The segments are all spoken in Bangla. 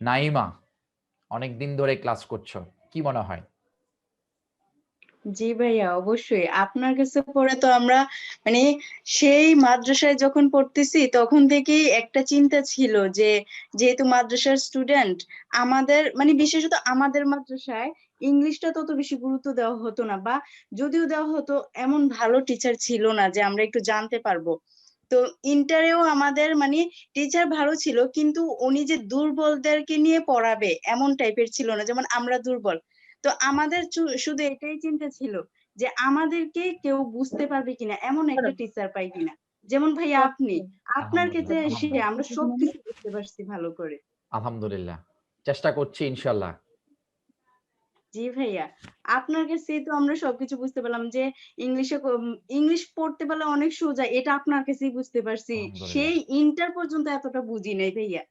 নাইমা অনেক দিন ধরে ক্লাস করছ, কি মনে হয়? জি ভাইয়া, অবশ্যই। আপনার কাছে পড়ে তো আমরা মানে সেই মাদ্রাসায় যখন পড়তেছি, তখন থেকেই একটা চিন্তা ছিল যে, যেহেতু মাদ্রাসার স্টুডেন্ট আমাদের মানে বিশেষত আমাদের মাদ্রাসায় ইংলিশটা তত বেশি গুরুত্ব দেওয়া হতো না বা যদিও দেওয়া হতো, এমন ভালো টিচার ছিল না যে আমরা একটু জানতে পারব। তো ইন্টারেও আমাদের মানে টিচার ভালো ছিল কিন্তু উনি যে দুর্বলদেরকে নিয়ে পড়াবে এমন টাইপের ছিল না যেমন আমরা দুর্বল। তো আমাদের শুধু এটাই চিন্তা ছিল যে আমাদেরকে কেউ বুঝতে পারবে কিনা এমন একটা টিচার পাই কিনা। যেমন ভাইয়া আপনি আপনার ক্ষেত্রে এসে আমরা সবকিছু বুঝতে পারছি ভালো করে। আলহামদুলিল্লাহ। চেষ্টা করছি ইনশাল্লাহ। জি ভাইয়া। আপনার কাছে তো আমরা সবকিছু বুঝতে পারলাম যে ইংলিশে ইংলিশ পড়তে পারলে অনেক সোজা এটা আপনার কাছেই বুঝতে পারছি। সেই ইন্টার পর্যন্ত এতটা বুঝি নাই ভাইয়া।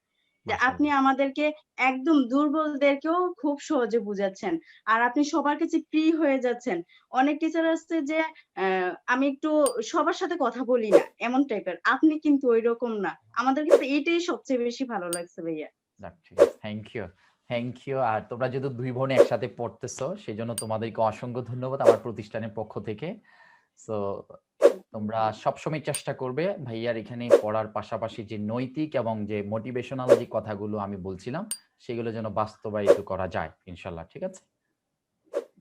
যে আপনি আমাদেরকে একদম দুর্বলদেরকেও খুব সহজে বুঝাচ্ছেন। আর আপনি সবার কাছে প্রি হয়ে যাচ্ছেন। অনেক টিচার আছে যে আহ, আমি একটু সবার সাথে কথা বলি না এমন টাইপের আপনি কিন্তু ওই রকম না। আমাদের কাছে এটাই সবচেয়ে বেশি ভালো লাগছে ভাইয়া। থ্যাংক ইউ থ্যাংক ইউ আর তোমরা যেহেতু দুই বোন একসাথে পড়তেছো সেই জন্য তোমাদেরকে অসংখ্য ধন্যবাদ আমার প্রতিষ্ঠানের পক্ষ থেকে। সো তোমরা সবসময় চেষ্টা করবে ভাইয়ার এখানে পড়ার পাশাপাশি যে নৈতিক এবং যে মোটিভেশনাল যে কথাগুলো আমি বলছিলাম সেগুলো যেন বাস্তবায়িত করা যায় ইনশাল্লাহ ঠিক আছে?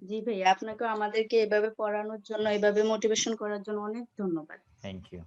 জি ভাইয়া আপনাকে আমাদেরকে এভাবে পড়ানোর জন্য এভাবে মোটিভেশন করার জন্য অনেক ধন্যবাদ। Thank you